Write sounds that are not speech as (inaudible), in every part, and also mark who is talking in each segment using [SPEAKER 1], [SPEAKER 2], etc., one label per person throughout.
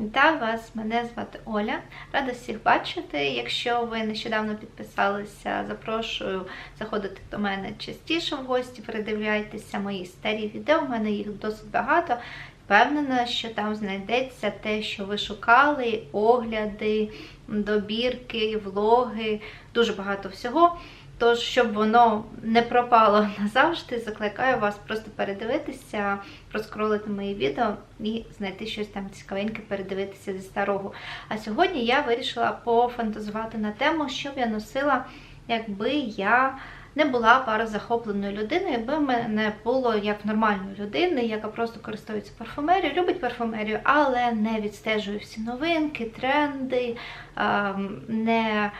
[SPEAKER 1] Вітаю вас, мене звати Оля. Рада всіх бачити. Якщо ви нещодавно підписалися, запрошую заходити до мене частіше в гості, передивляйтеся мої старі відео. У мене їх досить багато. Впевнена, що там знайдеться те, що ви шукали, огляди, добірки, влоги, дуже багато всього. Тож, щоб воно не пропало (laughs) назавжди, закликаю вас просто передивитися, проскролити мої відео і знайти щось там цікавеньке, передивитися зі старого. А сьогодні я вирішила пофантазувати на тему, що б я носила, якби я не була парозахопленою людиною, якби в мене було як нормальної людини, яка просто користується парфумерією, любить парфумерію, але не відстежує всі новинки, тренди, ем, не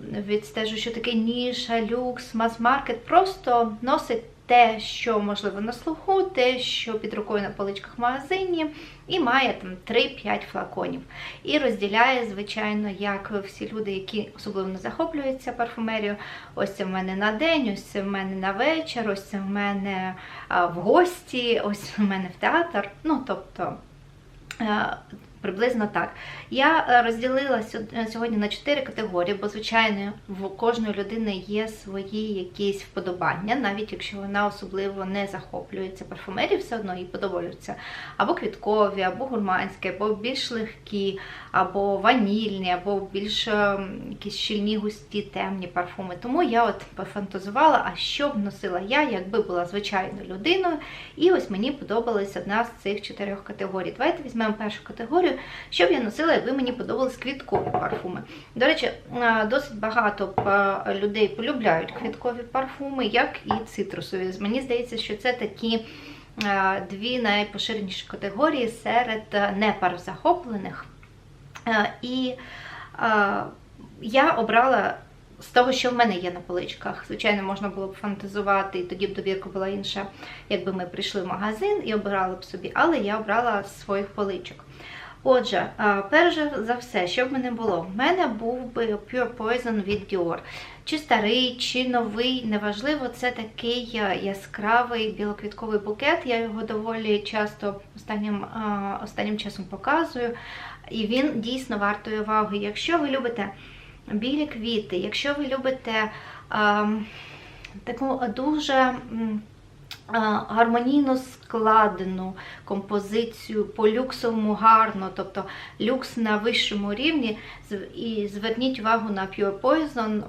[SPEAKER 1] відстежу, що таке ніша, люкс, мас-маркет, просто носить те, що можливо на слуху, те, що під рукою на поличках в магазині, і має там 3-5 флаконів. І розділяє, звичайно, як всі люди, які особливо не захоплюються парфумерією. Ось це в мене на день, ось це в мене на вечір, ось це в мене в гості, ось в мене в театр. Ну, тобто. Приблизно так. Я е, розділила е, сьогодні на чотири категорії, бо, звичайно, в кожної людини є свої якісь вподобання, навіть якщо вона особливо не захоплюється парфумерією, все одно їй подобаються або квіткові, або гурманські, або більш легкі, або ванільні, або більш е, якісь щільні, густі, темні парфуми. Тому я от пофантазувала, а що б носила я, якби була звичайною людиною. І ось мені подобалась одна з цих чотирьох категорій. Давайте візьмемо першу категорію категорію, що б я носила, якби мені подобались квіткові парфуми. До речі, досить багато людей полюбляють квіткові парфуми, як і цитрусові. Мені здається, що це такі дві найпоширеніші категорії серед непарозахоплених. І я обрала. З того, що в мене є на поличках, звичайно, можна було б фантазувати, і тоді б добірка була інша, якби ми прийшли в магазин і обирали б собі, але я обрала з своїх поличок. Отже, перш за все, що в мене було? В мене був би Pure Poison від Dior. Чи старий, чи новий, неважливо, це такий яскравий білоквітковий букет. Я його доволі часто останнім останнім часом показую. І він дійсно вартує уваги. Якщо ви любите білі квіти, якщо ви любите а, таку дуже гармонійно складену композицію по люксовому гарно, тобто люкс на вищому рівні. І зверніть увагу на Pure Poison.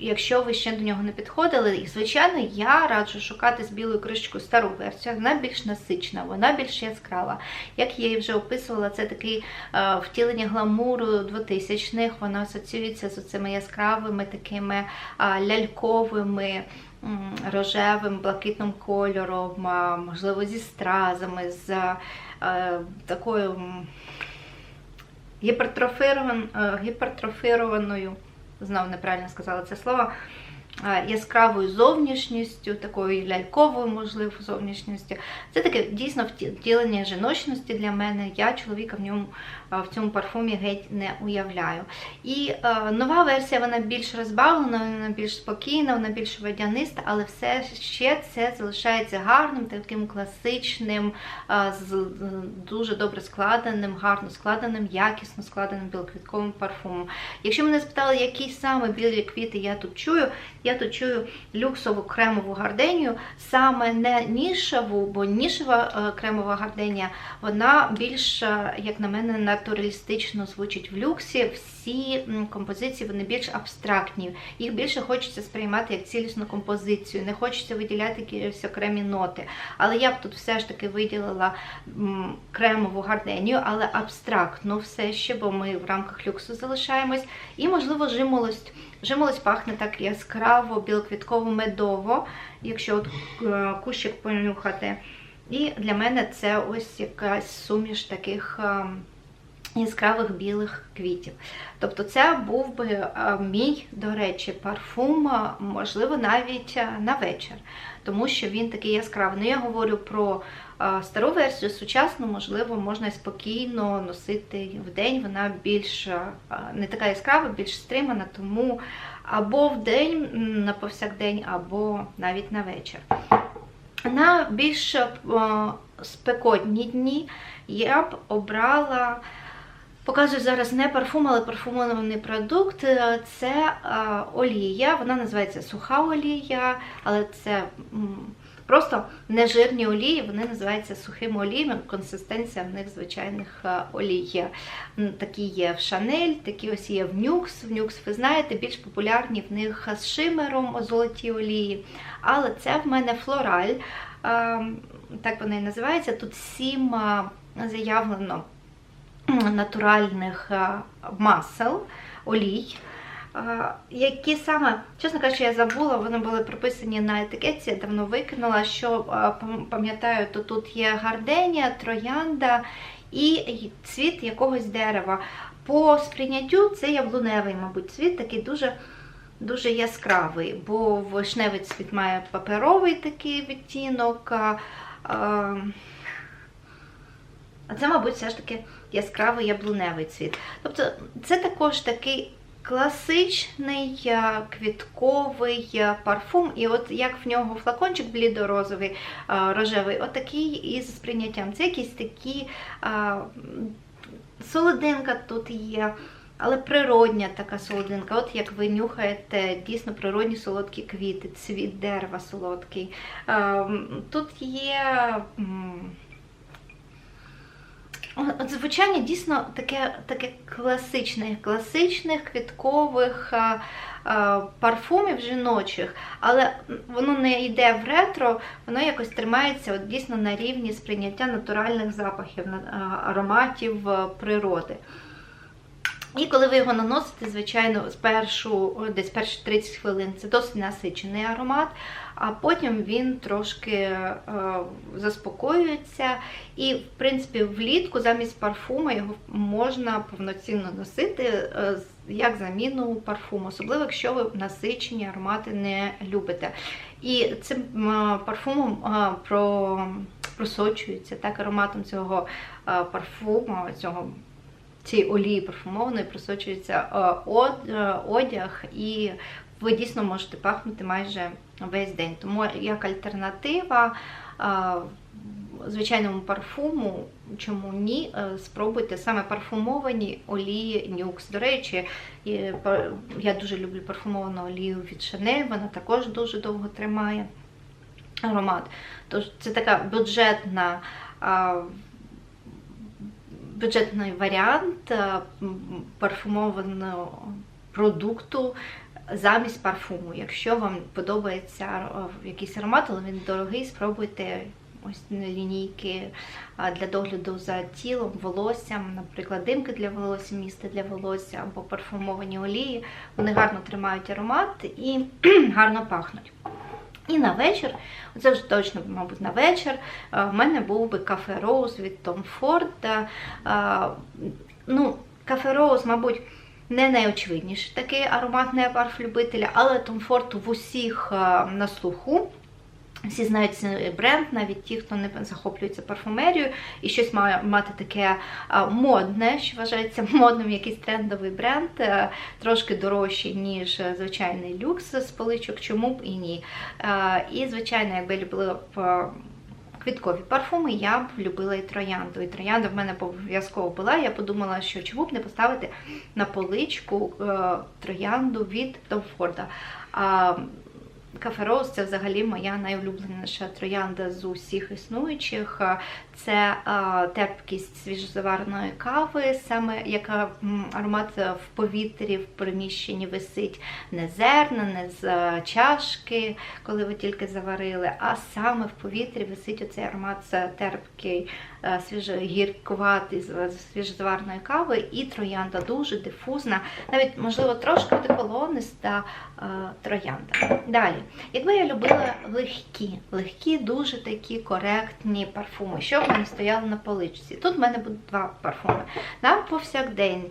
[SPEAKER 1] Якщо ви ще до нього не підходили, і, звичайно, я раджу шукати з білою кришечкою стару версію. Вона більш насична, вона більш яскрава. Як я її вже описувала, це такий е, втілення гламуру 2000-х, вона асоціюється з цими яскравими, такими ляльковими рожевим, блакитним кольором, можливо, зі стразами, з е, такою гіпертрофірованою, знову неправильно сказала це слово, яскравою зовнішністю, такою ляльковою, можливо, зовнішністю. Це таке дійсно втілення жіночності для мене. Я чоловіка в ньому в цьому парфумі геть не уявляю. І е, нова версія вона більш розбавлена, вона більш спокійна, вона більш водяниста, але все ще це залишається гарним, таким класичним, е, з дуже добре складеним, гарно складеним, якісно складеним білоквітковим парфумом. Якщо мене спитали, які саме білі квіти я тут чую, я тут чую люксову кремову гарденію, саме не нішеву, бо нішева е, кремова гарденія, вона більш, е, як на мене, натуралістично звучить в люксі. Всі композиції вони більш абстрактні. Їх більше хочеться сприймати як цілісну композицію, не хочеться виділяти якісь окремі ноти. Але я б тут все ж таки виділила кремову гарденію, але абстрактно все ще, бо ми в рамках люксу залишаємось. І, можливо, жимолость. Жимолость пахне так яскраво, білоквітково медово, якщо от е, кущик понюхати. І для мене це ось якась суміш таких ем, яскравих білих квітів. Тобто, це був би е, мій, до речі, парфум, е, можливо, навіть на вечір, тому що він такий яскравий. Ну, я говорю про стару версію, сучасну, можливо, можна спокійно носити в день. Вона більш не така яскрава, більш стримана, тому або в день на повсякдень, або навіть на вечір. На більш спекотні дні я б обрала. Показую зараз не парфум, але парфумований продукт. Е, Це е, олія, вона називається суха олія, але це просто нежирні олії, вони називаються сухими оліями. Консистенція в них звичайних е, олій. Такі є в Шанель, такі ось є в Нюкс. В Нюкс, ви знаєте, більш популярні в них з шимером золоті олії. Але це в мене флораль, е, так вона і називається. Тут сім заявлено (clears throat) натуральних е, масел, олій. Е, Які саме, чесно кажучи, я забула, вони були прописані на етикетці, я давно викинула, що е, пам'ятаю, то тут є гарденія, троянда і цвіт якогось дерева. По сприйняттю це яблуневий, мабуть, цвіт такий дуже, дуже яскравий, бо вишневий цвіт має паперовий такий відтінок. А, це, мабуть, все ж таки яскравий яблуневий цвіт. Тобто це також такий класичний е, квітковий е, парфум, і от як в нього флакончик блідорозовий, е, рожевий, от такий із сприйняттям. Це якісь такі солодинка тут є. Але природня така солодинка, от як ви нюхаєте дійсно природні солодкі квіти, цвіт дерева солодкий. Ем, Тут є От звучання дійсно таке, таке класичне, класичних квіткових а, а, парфумів жіночих, але воно не йде в ретро, воно якось тримається от дійсно на рівні сприйняття натуральних запахів, ароматів природи. І коли ви його наносите, звичайно, спершу, десь перші 30 хвилин це досить насичений аромат, а потім він трошки е, заспокоюється. І, в принципі, влітку замість парфуму його можна повноцінно носити е, як заміну парфуму, особливо якщо ви насичені аромати не любите. І цим е, парфумом е, про, просочується так ароматом цього е, парфуму, цього цієї олії парфумованої просочується е, е, одяг, і ви дійсно можете пахнути майже весь день. Тому як альтернатива е, звичайному парфуму, чому ні, спробуйте саме парфумовані олії Нюкс. До речі, я дуже люблю парфумовану олію від Chanel, вона також дуже довго тримає аромат. Тож це така бюджетна. Бюджетний варіант е, парфумованого продукту замість парфуму. Якщо вам подобається е, якийсь аромат, але він дорогий, спробуйте ось лінійки для догляду за тілом, волоссям, наприклад, димки для волосся, місце для волосся або парфумовані олії. Вони гарно тримають аромат і (clears throat) гарно пахнуть. І на вечір, це вже точно, мабуть, на вечір, е, в мене був би кафе Роуз від Tom Ford. Е, Ну, кафе Роуз, мабуть, не найочевидніший такий ароматний парф любителя, але Том Форд в усіх е, на слуху. Всі знають цей бренд, навіть ті, хто не захоплюється парфумерією, і щось має мати таке модне, що вважається (laughs) модним, якийсь трендовий бренд, е, трошки дорожчий, ніж е, звичайний люкс з поличок, чому б і ні. Е, І, звичайно, якби любила б е, квіткові парфуми, я б любила і троянду. І троянда в мене обов'язково була. Я подумала, що чому б не поставити на поличку е, троянду від Том Форда. Кафе Роуз це взагалі моя найулюбленіша троянда з усіх існуючих. Це а, терпкість свіжозавареної кави, саме яка аромат в повітрі, в приміщенні висить не зерна, не з чашки, коли ви тільки заварили, а саме в повітрі висить оцей аромат терпкий, свіжогіркуватий з свіжозавареної кави, і троянда дуже дифузна, навіть можливо трошки одеколониста троянда. Далі, якби я любила легкі, легкі, дуже такі коректні парфуми, що в мене стояло на поличці. Тут в мене будуть два парфуми. На повсякдень,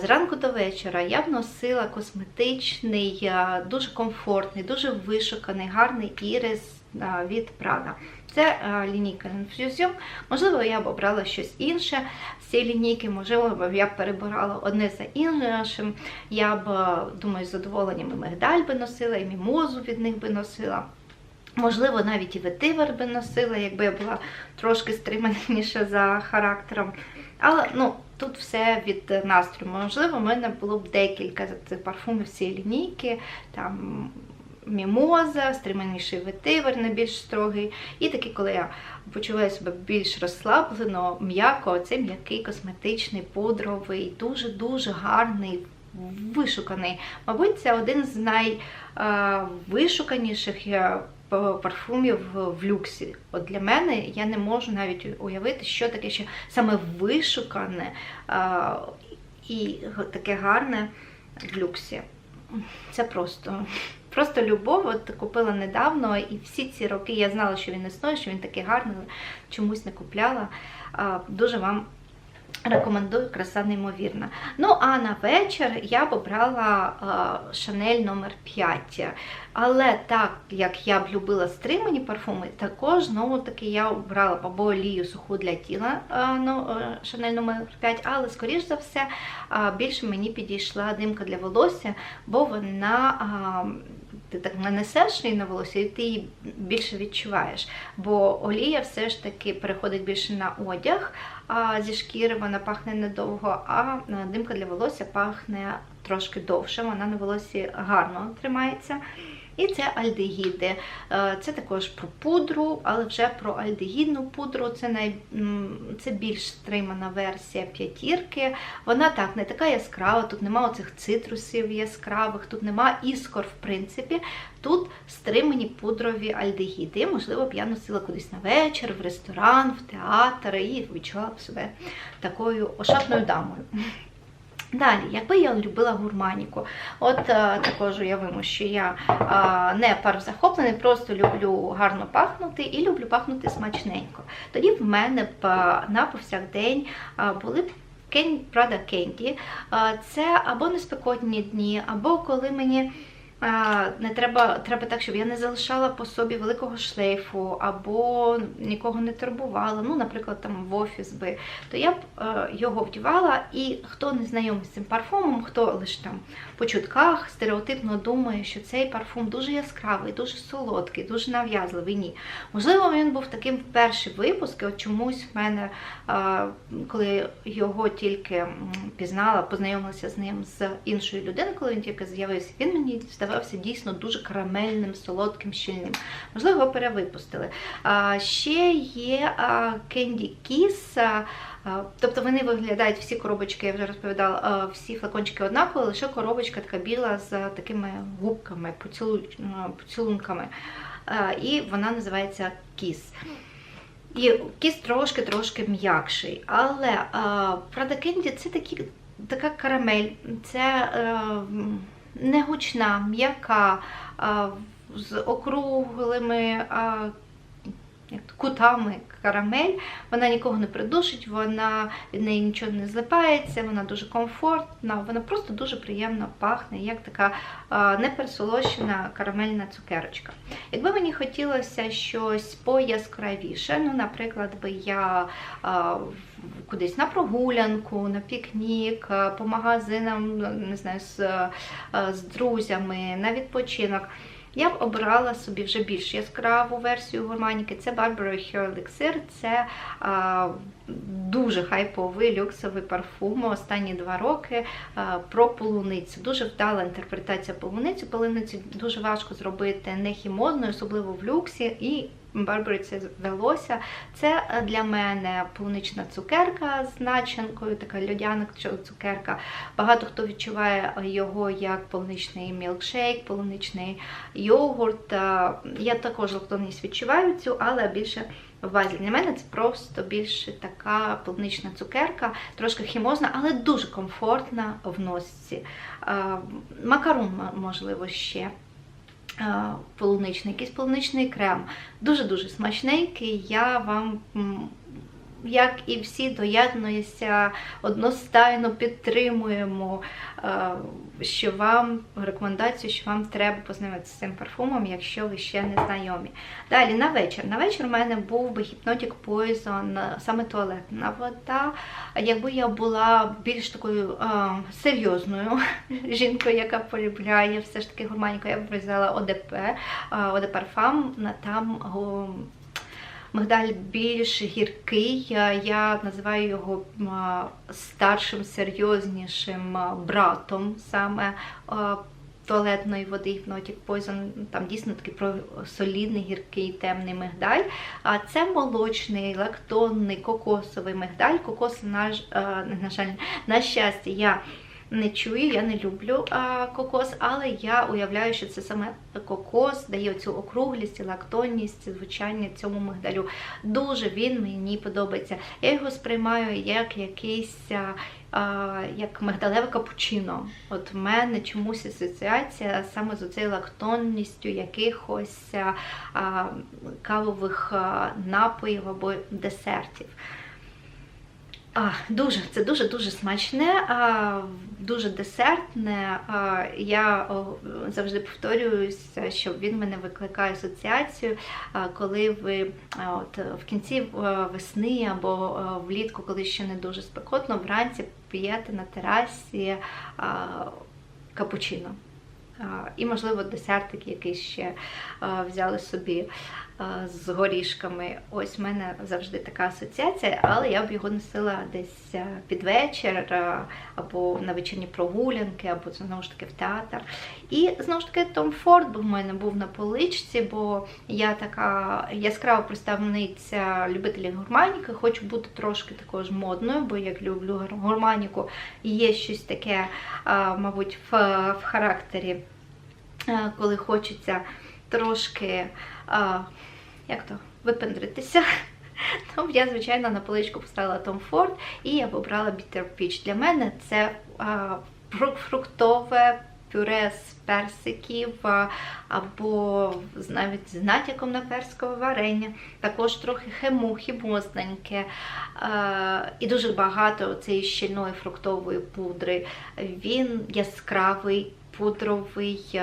[SPEAKER 1] зранку до вечора, я б носила косметичний, дуже комфортний, дуже вишуканий, гарний ірис від Prada. Це лінійка Infusion. Можливо, я б обрала щось інше з цієї лінійки, можливо, я б перебирала одне за іншим. Я б, думаю, з задоволенням і мигдаль би носила, і мімозу від них би носила. Можливо, навіть і ветивер би носила, якби я була трошки стриманіша за характером. Але ну, тут все від настрою. Можливо, в мене було б декілька цих парфумів цієї лінійки. Там мімоза, стриманіший ветивер, не більш строгий. І такий, коли я почуваю себе більш розслаблено, м'яко, це м'який косметичний, пудровий, дуже-дуже гарний, вишуканий. Мабуть, це один з найвишуканіших парфумів в люксі. От для мене я не можу навіть уявити, що таке ще саме вишукане і таке гарне в люксі. Це просто просто любов. От купила недавно, і всі ці роки я знала, що він існує, що він такий гарний, чомусь не купляла. Дуже вам Рекомендую, краса неймовірна. Ну, а на вечір я обрала Шанель номер 5 Але так як я б любила стримані парфуми, також знову таки я обрала або олію суху для тіла ну, Шанель номер 5 але, скоріш за все, більше мені підійшла димка для волосся, бо вона. Ти так нанесеш її на волосся, і ти її більше відчуваєш. Бо олія все ж таки переходить більше на одяг, зі шкіри вона пахне недовго, а димка для волосся пахне трошки довше. Вона на волосі гарно тримається. І це альдегіди. Е, це також про пудру, але вже про альдегідну пудру. Це най... це більш стримана версія п'ятірки. Вона так не така яскрава, тут нема оцих цитрусів яскравих, тут нема іскор, в принципі. Тут стримані пудрові альдегіди. Можливо, б я носила кудись на вечір, в ресторан, в театр і відчувала б себе такою ошатною дамою. Далі, якби я любила гурманіку, от е, також уявимо, що я е, не захоплений, просто люблю гарно пахнути і люблю пахнути смачненько. Тоді в мене б на повсякдень а, були б Prada Candy. Це або неспекотні дні, або коли мені не треба треба так, щоб я не залишала по собі великого шлейфу, або нікого не турбувала, ну, наприклад, там в офіс би, то я б е, його вдівала, і хто не знайомий з цим парфумом, хто лише там по чутках стереотипно думає, що цей парфум дуже яскравий, дуже солодкий, дуже нав'язливий. Ні. Можливо, він був таким в перший випуск, от чомусь в мене, е, коли його тільки пізнала, познайомилася з ним з іншою людиною, коли він тільки з'явився, він мені здавав здавався дійсно дуже карамельним, солодким, щільним. Можливо, його перевипустили. А, Ще є Candy Kiss. Тобто вони виглядають всі коробочки, я вже розповідала, всі флакончики однакові, лише коробочка така біла з такими губками, поцілунками. І вона називається кіс. І кіс трошки-трошки м'якший. Але Prada Candy це такі, така карамель, це е, не гучна, м'яка, з округлими кутами карамель. Вона нікого не придушить, вона від неї нічого не злипається, вона дуже комфортна, вона просто дуже приємно пахне, як така непересолощена карамельна цукерочка. Якби мені хотілося щось пояскравіше, ну, наприклад, би я кудись на прогулянку, на пікнік, по магазинам, не знаю, з, з друзями, на відпочинок. Я б обирала собі вже більш яскраву версію гурманіки. Це Barbara Hair Elixir. Це а, дуже хайповий люксовий парфум останні два роки а, про полуницю. Дуже вдала інтерпретація полуниці. Полуницю дуже важко зробити не хімозною, особливо в люксі. і Барбарі це велося. Це для мене полунична цукерка з начинкою, така льодяна цукерка. Багато хто відчуває його як полуничний мілкшейк, полуничний йогурт. Е, я також лактонність відчуваю цю, але більше в базі. Для мене це просто більше така полунична цукерка, трошки хімозна, але дуже комфортна в носці. Е, макарон, можливо, ще полуничний, якийсь полуничний крем. Дуже-дуже смачненький. Я вам як і всі, доєднуюся, одностайно підтримуємо, е, що вам рекомендацію, що вам треба познайомитися з цим парфумом, якщо ви ще не знайомі. Далі на вечір. На вечір у мене був би Hypnotic Poison, саме туалетна вода. Якби я була більш такою е, серйозною (laughs) жінкою, яка полюбляє все ж таки гурманіку, я б взяла ОДП, е, ОД Парфам, там мигдаль більш гіркий. Я, називаю його старшим, серйознішим братом саме туалетної води Hypnotic Poison. Там дійсно такий про солідний, гіркий, темний мигдаль. А це молочний, лактонний, кокосовий мигдаль. Кокос, на, на жаль, на щастя, я не чую, я не люблю а, кокос, але я уявляю, що це саме кокос дає цю округлість, лактонність, звучання цьому мигдалю. Дуже він мені подобається. Я його сприймаю як якийсь. а, Як мигдалеве капучино. От в мене чомусь асоціація саме з цією лактонністю якихось а, кавових напоїв або десертів. А, дуже, це дуже дуже смачне, а, дуже десертне. А, я завжди повторююся, що він мене викликає асоціацію, а, коли ви а, от, в кінці весни або е, влітку, коли ще не дуже спекотно, вранці п'єте на терасі а, капучино. І, можливо, десертик якийсь ще взяли собі з горішками. Ось в мене завжди така асоціація, але я б його носила десь під вечір, або на вечірні прогулянки, або знову ж таки в театр. І знову ж таки Том Форд був в мене був на поличці, бо я така яскрава представниця любителів гурманіки, хочу бути трошки також модною, бо як люблю гурманіку, є щось таке, мабуть, в, в характері, коли хочеться трошки, а, як то, випендритися. (laughs) Тому я, звичайно, на поличку поставила Tom Ford і я обрала Bitter Peach. Для мене це а, фруктове пюре з персиків або навіть з натяком на персикове варення. Також трохи хему, хімозненьке а, і дуже багато цієї щільної фруктової пудри. Він яскравий. Пудровий,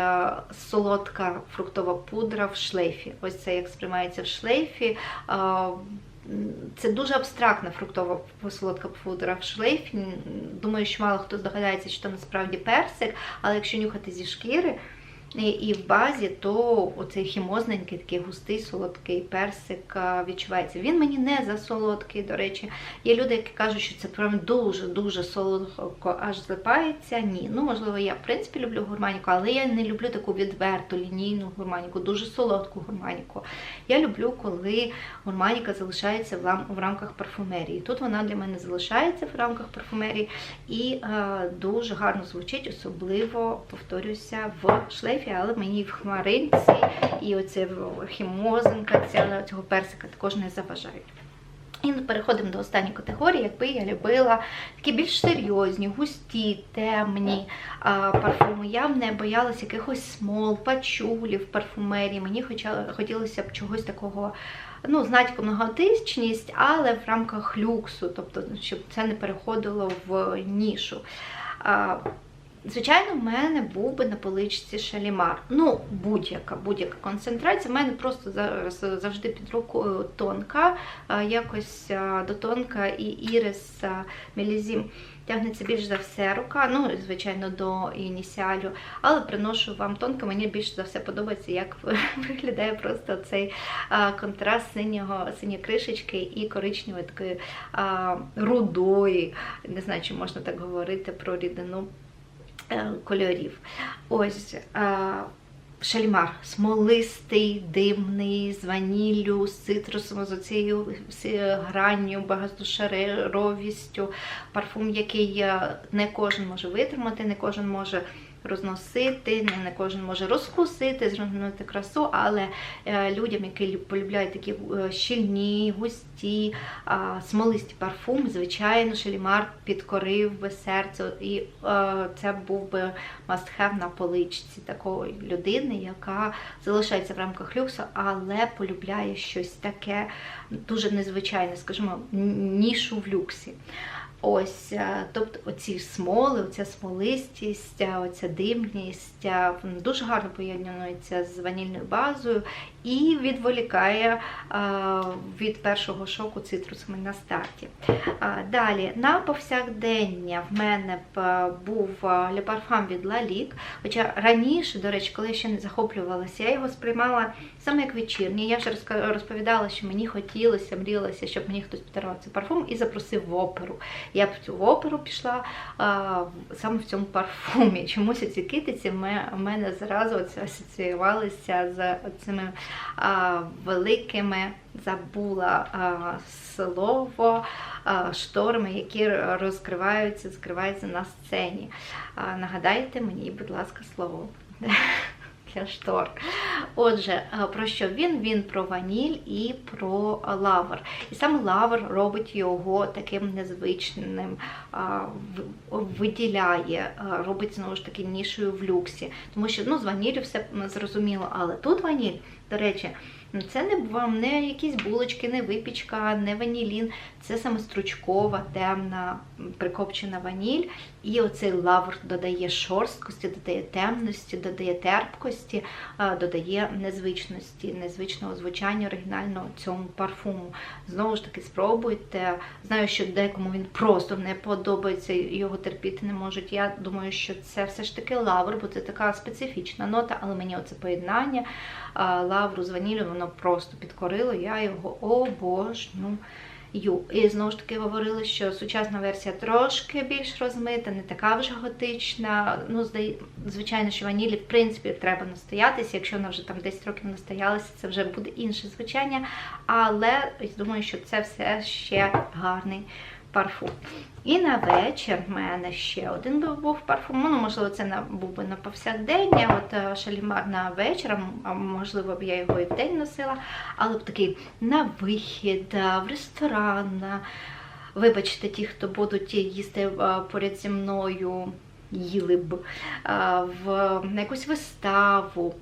[SPEAKER 1] солодка фруктова пудра в шлейфі. Ось це як сприймається в шлейфі. Це дуже абстрактна фруктова солодка пудра в шлейфі. Думаю, що мало хто здогадається, що це насправді персик, але якщо нюхати зі шкіри і, в базі, то оцей хімозненький, такий густий солодкий персик відчувається. Він мені не засолодкий, до речі. Є люди, які кажуть, що це прям дуже-дуже солодко аж злипається. Ні. Ну, можливо, я в принципі люблю гурманіку, але я не люблю таку відверту лінійну гурманіку, дуже солодку гурманіку. Я люблю, коли гурманіка залишається в рамках парфумерії. Тут вона для мене залишається в рамках парфумерії і е, дуже гарно звучить, особливо повторюся в шлейфі, але мені в хмаринці і оце хімозинка ця- цього персика також не заважають. І переходимо до останньої категорії, якби я любила такі більш серйозні, густі, темні а, парфуми. Я б не боялась якихось смол, пачулів парфумерії. Мені хоча, хотілося б чогось такого, ну, з натяком на готичність, але в рамках люксу, тобто, щоб це не переходило в нішу. А, Звичайно, в мене був би на поличці шалімар. Ну, будь-яка будь-яка концентрація. У мене просто зараз завжди під рукою тонка, якось а, до тонка і ірис а, мелізім тягнеться більш за все рука, ну, звичайно, до ініціалю, але приношу вам тонко. Мені більш за все подобається, як (laughs) виглядає просто цей контраст синього, синьої кришечки і коричневої такої рудої. Не знаю, чи можна так говорити про рідину е, кольорів. Ось е, шальмар смолистий, димний, з ваніллю, з цитрусом, з оцією всі- гранню, багатошаровістю. Парфум, який е, не кожен може витримати, не кожен може розносити, не, кожен може розкусити, зруйнувати красу, але е, людям, які полюбляють такі е, щільні, густі, смолисті парфуми, звичайно, Шелімар підкорив би серце, і е, це був би must-have на поличці такої людини, яка залишається в рамках люксу, але полюбляє щось таке дуже незвичайне, скажімо, нішу в люксі. Ось, е, тобто оці смоли, оця смолистість, е, оця димність е, дуже гарно поєднується з ванільною базою і відволікає е, від першого шоку цитрусами на старті. Е, Далі, на повсякдення в мене е, був Parfum від Lalique, Хоча раніше, до речі, коли я ще не захоплювалася, я його сприймала саме як вечірній. Я вже розповідала, що мені хотілося, мріялося, щоб мені хтось подарував цей парфум і запросив в оперу. Я б цю оперу пішла саме в цьому парфумі. Чомусь ці китиці в мене зразу асоціювалися з цими великими, забула слово, шторми, які розкриваються, закриваються на сцені. Нагадайте мені, будь ласка, слово. Для. Отже, про що він? Він про ваніль і про лавр. І саме лавр робить його таким незвичним, виділяє, робить знову ж таки нішою в люксі. Тому що ну, з ваніллю все зрозуміло, але тут ваніль, до речі, це не вам не якісь булочки, не випічка, не ванілін. Це саме стручкова, темна, прикопчена ваніль. І оцей лавр додає шорсткості, додає темності, додає терпкості, додає незвичності, незвичного звучання оригінального цьому парфуму. Знову ж таки, спробуйте. Знаю, що декому він просто не подобається, його терпіти не можуть. Я думаю, що це все ж таки лавр, бо це така специфічна нота, але мені оце поєднання лавру з ваніллю, воно просто підкорило. Я його обожнюю. І знову ж таки говорили, що сучасна версія трошки більш розмита, не така вже готична. Ну, звичайно, що ванілі, в принципі, треба настоятися. Якщо вона вже там 10 років настоялася, це вже буде інше звучання. Але думаю, що це все ще гарний парфум. І на вечір в мене ще один був, парфум. Ну, можливо, це був би на повсякдення, от е, шалімар на вечір, а можливо б я його і в день носила, але б такий на вихід, е, в ресторан. е, Вибачте, ті, хто будуть їсти поряд зі мною, їли б в, якусь виставу.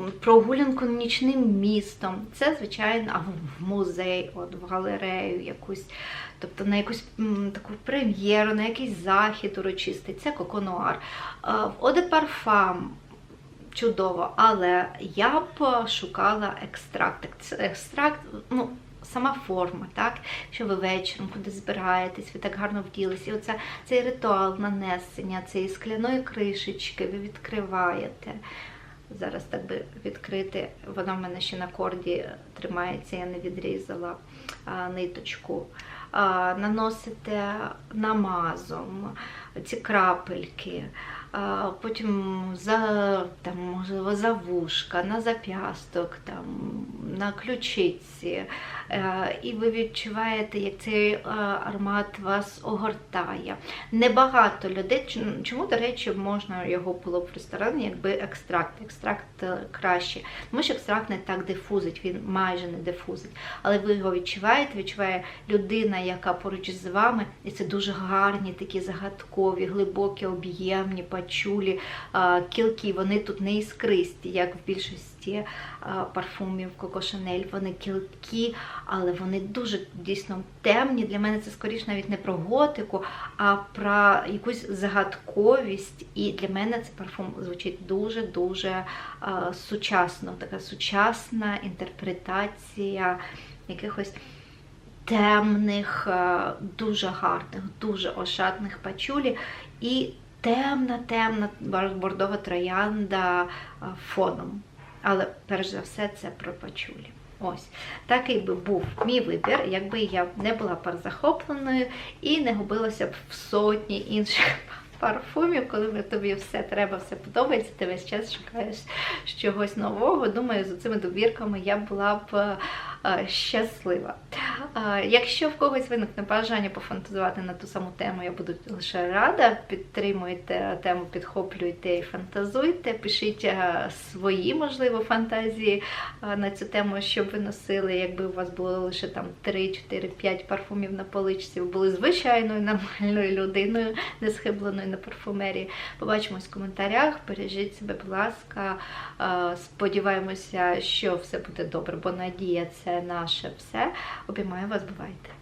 [SPEAKER 1] Е, Прогулянку нічним містом. Це, звичайно, в музей, от в галерею якусь, тобто на якусь таку прем'єру, на якийсь захід урочистий. Це коконуар. Е, В Оде Парфам чудово, але я б шукала екстракт. Екстракт, ну, сама форма, так? Що ви вечором кудись збираєтесь, ви так гарно вділися. І оце, цей ритуал нанесення, цієї скляної кришечки, ви відкриваєте. Зараз так би відкрити, вона в мене ще на корді тримається, я не відрізала ниточку. Наносите намазом ці крапельки, потім за, там, можливо, за вушка, на зап'ясток, там, на ключиці. Е, І ви відчуваєте, як цей е, аромат вас огортає. Небагато людей. Чому- до речі, можна його було в ресторані, якби екстракт. Екстракт е, краще. Тому що екстракт не так дифузить, він майже не дифузить. Але ви його відчуваєте, відчуває людина, яка поруч з вами, і це дуже гарні, такі загадкові, глибокі, об'ємні, пачулі, е, кілки. Вони тут не іскристі, як в більшості е, парфумів Коко Шанель. Вони кілкі, але вони дуже дійсно темні. Для мене це скоріш навіть не про готику, а про якусь загадковість. І для мене цей парфум звучить дуже-дуже е, сучасно. Така сучасна інтерпретація якихось темних, дуже гарних, дуже ошатних пачулі. І темна, темна бордова троянда фоном. Але перш за все це про пачулі. Ось такий би був мій вибір, якби я не була парзахопленою і не губилася б в сотні інших (laughs) парфумів, коли тобі все треба, все подобається, ти весь час шукаєш чогось нового. Думаю, з цими добірками я була б е, щаслива. Якщо в когось виникне бажання пофантазувати на ту саму тему, я буду лише рада. Підтримуйте тему, підхоплюйте і фантазуйте. Пишіть свої, можливо, фантазії на цю тему, що б ви носили, якби у вас було лише там 3, 4, 5 парфумів на поличці, ви були звичайною нормальною людиною, не схибленою на парфумерії. Побачимось в коментарях. Бережіть себе, будь ласка. Сподіваємося, що все буде добре, бо надія це наше все. Обіймаю вас, бувайте!